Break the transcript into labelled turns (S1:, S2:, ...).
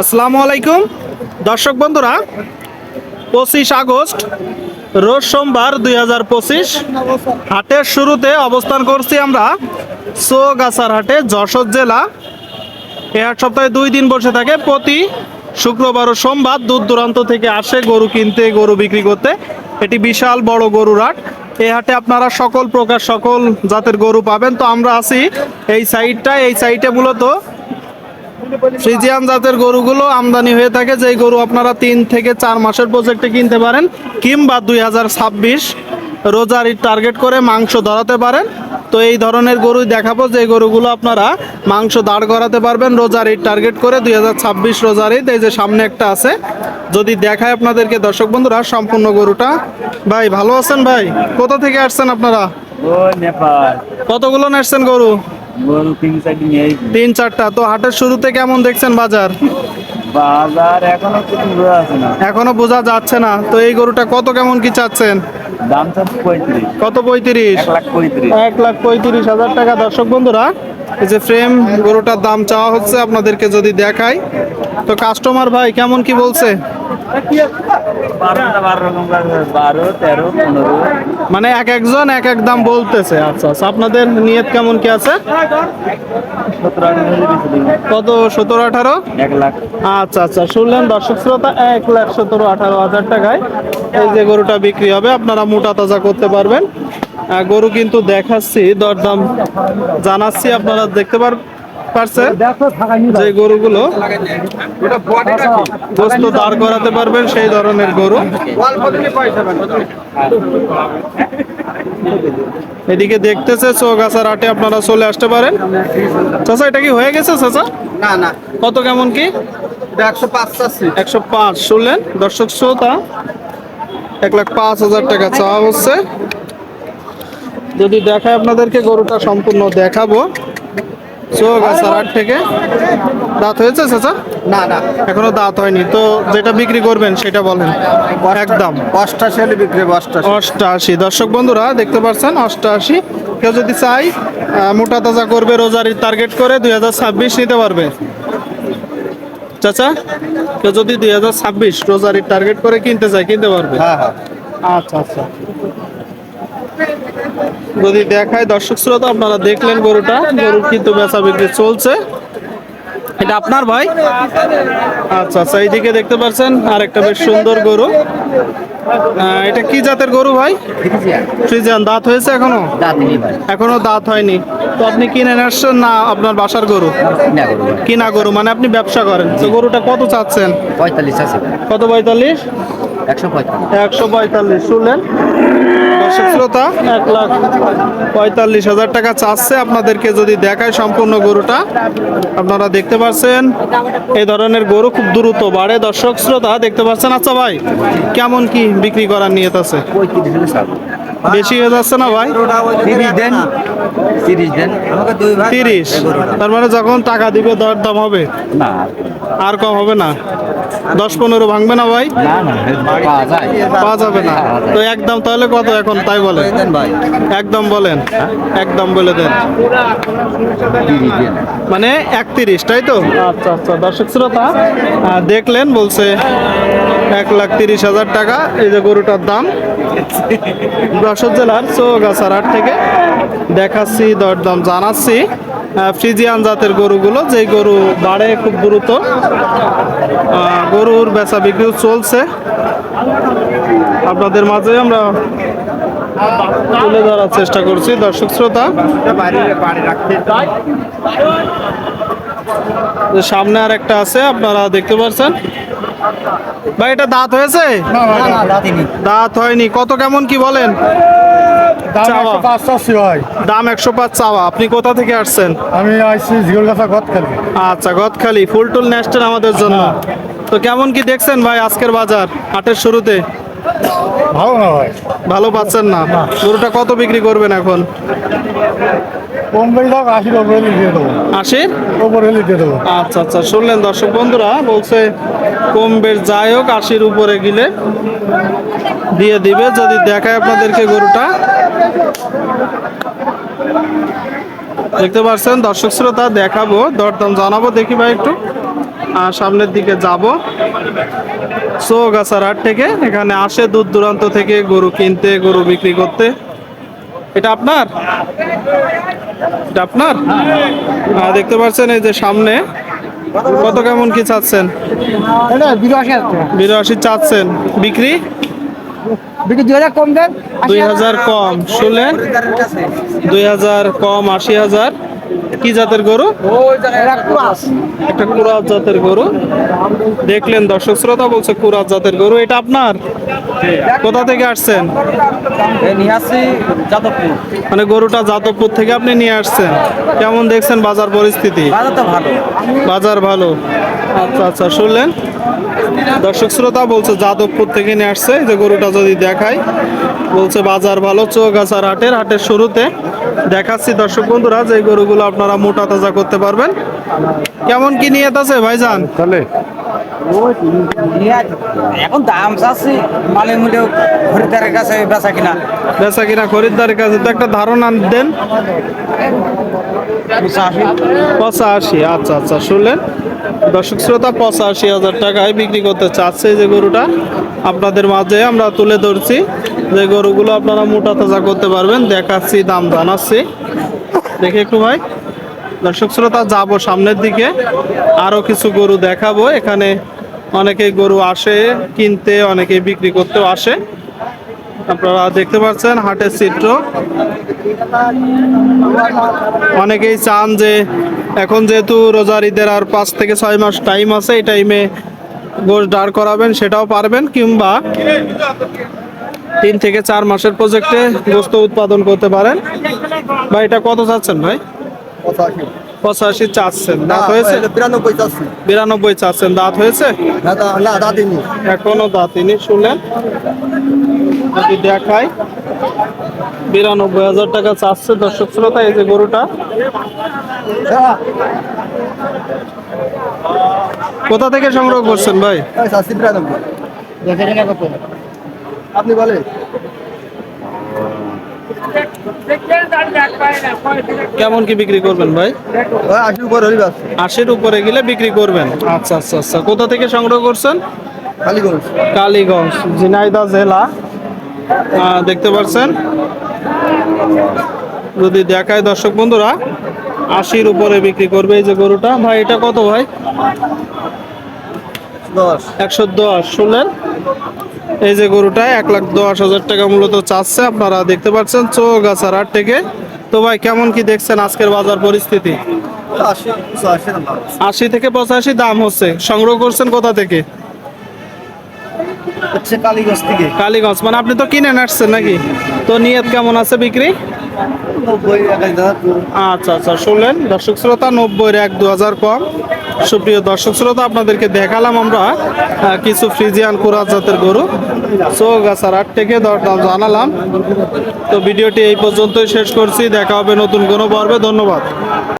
S1: আসসালামু আলাইকুম। দর্শক বন্ধুরা, পঁচিশ আগস্ট, রোজ সোমবার দুই হাজার পঁচিশ, হাটের শুরুতে অবস্থান করছি আমরা সোগাছার হাটে, যশোর জেলা। এ হাট সপ্তাহে দুই দিন বসে থাকে, প্রতি শুক্রবার ও সোমবার দূর দূরান্ত থেকে আসে, গরু কিনতে, গরু বিক্রি করতে। এটি বিশাল বড় গরুর হাট। এই হাটে আপনারা সকল প্রকার, সকল জাতের গরু পাবেন। তো আমরা আছি এই সাইডটা এই সাইডে মূলত ফ্রিজিয়ান জাতের গরুগুলো আমদানি হয়ে থাকে। যেই গরু আপনারা তিন থেকে চার মাসের প্রজেক্টে কিনতে পারেন কিংবা দুই হাজার ছাব্বিশ রোজারি টার্গেট করে মাংস ধরাতে পারেন। তো এই ধরনের গরু দেখাবো যে গরুগুলো আপনারা মাংস দাঁড় করাতে পারবেন রোজার রোজারি টার্গেট করে দুই হাজার ছাব্বিশ রোজারিত এই যে সামনে একটা আছে যদি দেখায় আপনাদেরকে দর্শক বন্ধুরা সম্পূর্ণ গরুটা। ভাই ভালো আছেন ভাই? কোথা থেকে আসছেন আপনারা? কতগুলো নেসছেন গরু
S2: গরু? তিন চারটি।
S1: তো হাটের শুরুতে কেমন দেখছেন বাজার?
S2: বাজার এখনও কিছু বোঝা আছে না।
S1: এখনও বোঝা যাচ্ছে না। তো এই গরুটা কত কেমন কি চাচ্ছেন?
S2: দাম পঁয়ত্রিশ।
S1: কত পঁয়ত্রিশ?
S2: এক লাখ পঁয়ত্রিশ।
S1: হাজার টাকা। দর্শক বন্ধুরা এই যে ফ্রেম গরুটার দাম চাওয়া হচ্ছে আপনাদেরকে যদি দেখাই। তো কাস্টমার ভাই কেমন কি বলছে? মানে এক একজন এক এক দাম বলতেছে। আচ্ছা আচ্ছা আপনাদের নিয়ত কেমন কি আছে? কত? সতেরো, আঠারো?
S2: এক লাখ
S1: আচ্ছা আচ্ছা শুনলেন দর্শক শ্রোতা, এক লাখ সতেরো, আঠারো হাজার টাকায় এই যে গরুটা বিক্রি হবে, আপনারা মোটা তাজা করতে পারবেন। গরু কিন্তু দেখাচ্ছি, দরদাম জানাচ্ছি, আপনারা দেখতে পার পারছেন যে গরুগুলো গোস্ত দাঁড় করাতে পারবেন সেই ধরনের গরু। এদিকে দেখতেছে চৌগাছার আটে আপনারা চলে আসতে পারেন। চাচা এটা কি হয়ে গেছে চাচা?
S3: না না।
S1: কত কেমন কি?
S3: একশো পাঁচ
S1: শুনলেন? দর্শক শ্রোতা এক লাখ পাঁচ হাজার টাকা চাওয়া হচ্ছে। যদি দেখায় আপনাদেরকে গরুটা সম্পূর্ণ দেখাবো। চৌগাছার আট থেকে দাঁত হয়েছে চাচা?
S3: না না।
S1: এখনও দাঁত হয়নি। তো যেটা বিক্রি করবেন সেটা বলেন। একদম।
S3: অষ্টাশি হলে বিক্রি অষ্টাশি।
S1: দর্শক বন্ধুরা দেখতে পাচ্ছেন কেউ যদি চাই মোটা তাজা করবে রোজারির টার্গেট করে দুই হাজার ছাব্বিশ নিতে পারবে। চাচা কেউ যদি দুই হাজার ছাব্বিশ রোজারির টার্গেট করে কিনতে চায় কিনতে পারবে?
S3: হ্যাঁ হ্যাঁ।
S1: আচ্ছা আচ্ছা। যদি দেখায় দর্শক শ্রোতা আপনারা দেখলেন গরুটা। গরুর কিন্তু বেচা বিক্রি চলছে। এটা আপনার ভাই? আচ্ছা আচ্ছা এইদিকে দেখতে পাচ্ছেন আর একটা বেশ সুন্দর গরু। এটা কি জাতের গরু ভাই? ফ্রিজিয়ান। দাঁত হয়েছে এখনও? এখনও দাঁত হয়নি। তো আপনি কিনে আসছেন না আপনার বাসার গরু? কিনা গরু মানে আপনি ব্যবসা করেন। তো গরুটা কত চাচ্ছেন?
S3: পঁয়তাল্লিশ আছে
S1: কত পঁয়তাল্লিশ?
S3: একশো পঁয়তাল্লিশ।
S1: একশো পঁয়তাল্লিশ শুনলেন? দর্শক শ্রোতা এক লাখ পঁয়তাল্লিশ হাজার টাকা চাচ্ছে আপনাদেরকে যদি দেখায় সম্পূর্ণ গরুটা। আপনারা দেখতে পাচ্ছেন এই ধরনের গরু খুব দ্রুত বাড়ে। দর্শক শ্রোতা দেখতে পাচ্ছেন আচ্ছা ভাই কেমন কি বিক্রি করার নিয়ত আছে? বেশি হয়ে যাচ্ছে না ভাই?
S3: তিরিশ দেন। তিরিশ দেন।
S1: তার মানে যখন টাকা দিবে দর দাম হবে?
S2: না।
S1: আর কম হবে না? দশ পনেরো ভাঙবে না ভাই?
S2: না না পাওয়া
S1: যাবে না। তো একদম তাহলে কত এখন? তাই বলেন।
S3: ভাই?
S1: একদম বলেন। একদম বলে দেন।
S2: দিন।
S1: মানে একত্রিশ তাই তো? আচ্ছা আচ্ছা। দর্শক শ্রোতা দেখলেন বলছে এক লাখ তিরিশ হাজার টাকা। এই যে গরুটার দাম। যশোর জেলার চৌগাছার হাট থেকে দেখাচ্ছি, দরদাম জানাচ্ছি। ফ্রিজিয়ান জাতের গরুগুলো, যেই গরু বাড়ে খুব দ্রুত গরুর বেচা বিক্রিও চলছে। আপনাদের মাঝে আমরা তুলে ধরার চেষ্টা করছি, দর্শক শ্রোতা। যে সামনে আর একটা আছে, আপনারা দেখতে পাচ্ছেন। ভাই এটা দাঁত হয়েছে? দাঁত হয়নি। কত কেমন কি বলেন। দাম একশো পাঁচ চাওয়া। আপনি কোথা থেকে আসছেন?
S4: আমি জিগলগাছা গদখালি।
S1: আচ্ছা গদখালি। ফুলটুল আমাদের জন্য। তো কেমন কি দেখছেন ভাই আজকের বাজার হাটের শুরুতে?
S4: ভালো না ভাই?
S1: ভালো পাচ্ছেন না। গরুটা কত বিক্রি করবেন এখন?
S4: আশির দিয়ে দেবো।
S1: আচ্ছা আচ্ছা শুনলেন দর্শক বন্ধুরা বলছে কম বেশ যাই হোক আশির উপরে গেলে দিয়ে দিবে। যদি দেখায় আপনাদেরকে গরুটা। দেখতে পাচ্ছেন দর্শক শ্রোতা দেখাবো দরদাম জানাব দেখি ভাই একটু। সামনের দিকে যাব। চৌগাছার হাট থেকে। এখানে আসে দূর দূরান্ত থেকে গরু কিনতে গরু বিক্রি করতে। এটা আপনার? এটা আপনার? দেখতে পাচ্ছেন এই যে সামনে। কত কেমন কি চাচ্ছেন?
S4: এটা বিরাশি
S1: চাচ্ছেন। বিক্রি?
S4: দুই হাজার কম।
S1: শুনলেন? দুই হাজার কম আশি হাজার। কি জাতের গরু? একটা কুরাত জাতের গরু। দেখলেন দর্শক শ্রোতা বলছে কুরাত জাতের গরু। এটা আপনার? কোথা থেকে আসছেন? মানে গরুটা যাদবপুর থেকে আপনি নিয়ে আসছেন। কেমন দেখছেন বাজার পরিস্থিতি?
S3: বাজার ভালো।
S1: বাজার ভালো। আচ্ছা আচ্ছা শুনলেন? দর্শক শ্রোতা বলছে যাদবপুর থেকে নিয়ে আসছে। যে গরুটা যদি দেখাই, বলছে বাজার ভালো চোখ চৌগাছার হাটের হাটের শুরুতে দেখাচ্ছি দর্শক বন্ধুরা যে গরুগুলো আপনারা মোটা তাজা করতে পারবেন। কেমন কি নিয়ে আছে ভাইজান?
S3: আস- এখন দাম চাচ্ছি মালে মুলে খরিদারের কাছে বেচা কিনা।
S1: বেচা কিনা খরিদ্দারের কাছে তো একটা ধারণা দেন।
S3: পঁচাশি
S1: আচ্ছা আচ্ছা শুনলেন? দর্শক শ্রোতা পঁচাশি হাজার টাকায় বিক্রি করতে চাচ্ছে এই যে গরুটা। আপনাদের মাঝে আমরা তুলে ধরছি। যে গরুগুলো আপনারা মোটা তাজা করতে পারবেন দেখাচ্ছি দাম জানাচ্ছি। দেখে একটু ভাই। দর্শক শ্রোতা, যাব সামনের দিকে। আরও কিছু গরু দেখাবো। এখানে অনেকেই গরু আসে, কিনতে, অনেকেই বিক্রি করতেও আসে। আপনারা দেখতে পাচ্ছেন, হাটের চিত্র। অনেকেই চান যে, এখন যেহেতু রোজার ঈদের আর পাঁচ থেকে ছয় মাস টাইম আছে, এই টাইমে গোশ দাঁড় করাবেন, সেটাও পারবেন। কিংবা তিন থেকে চার মাসের প্রজেক্টে গোস্ত উৎপাদন করতে পারেন। ভাই, এটা কত চাচ্ছেন ভাই? পঁচাশি। চাচ্ছেন। দাঁত হয়েছে?
S4: বিরানব্বই চাচ্ছি।
S1: বিরানব্বই চাচ্ছেন। দাঁত হয়েছে?
S4: না দা- না দাদিনি
S1: এখনও দাঁতিনি শুনলেন যদি দেখাই। বিরানব্বই হাজার টাকা চাচ্ছে দর্শক শ্রোতা এই যে গরুটা। কোথা থেকে সংগ্রহ করছেন ভাই?
S4: আপনি বলেন।
S1: কেমন কি বিক্রি করবেন ভাই?
S4: আশির উপর
S1: আশির উপরে গেলে বিক্রি করবেন। আচ্ছা আচ্ছা আচ্ছা। কোথা থেকে সংগ্রহ করছেন?
S4: কালীগঞ্জ।
S1: কালীগঞ্জ ঝিনাইদহ জেলা। দেখতে পাচ্ছেন? যদি দেখায় দর্শক বন্ধুরা আশির উপরে বিক্রি করবে এই যে গরুটা। ভাই এটা কত ভাই?
S4: দশ।
S1: একশো দশ শুনলেন এই যে গরুটা এক লাখ দশ হাজার টাকা মূলত চাচ্ছে আপনারা দেখতে পাচ্ছেন চৌগাছার হাট থেকে। তো ভাই কেমন কি দেখছেন আজকের বাজার পরিস্থিতি?
S4: আশি
S1: থেকে পঁচাশি দাম হচ্ছে। সংগ্রহ করছেন কোথা থেকে?
S4: হচ্ছে কালীগঞ্জ থেকে।
S1: কালীগঞ্জ। মানে আপনি তো কিনে আসছেন নাকি? তো নিয়ত কেমন আছে বিক্রি? আচ্ছা আচ্ছা শুনলেন। দর্শক শ্রোতা নব্বই এক দু হাজার কম। সুপ্রিয় দর্শক শ্রোতা, আপনাদেরকে দেখালাম আমরা কিছু ফ্রিজিয়ান কুরাত জাতের গরু। সো গাছার আট থেকে দরদাম জানালাম। তো ভিডিওটি এই পর্যন্তই শেষ করছি। দেখা হবে নতুন কোনো পর্বে। ধন্যবাদ।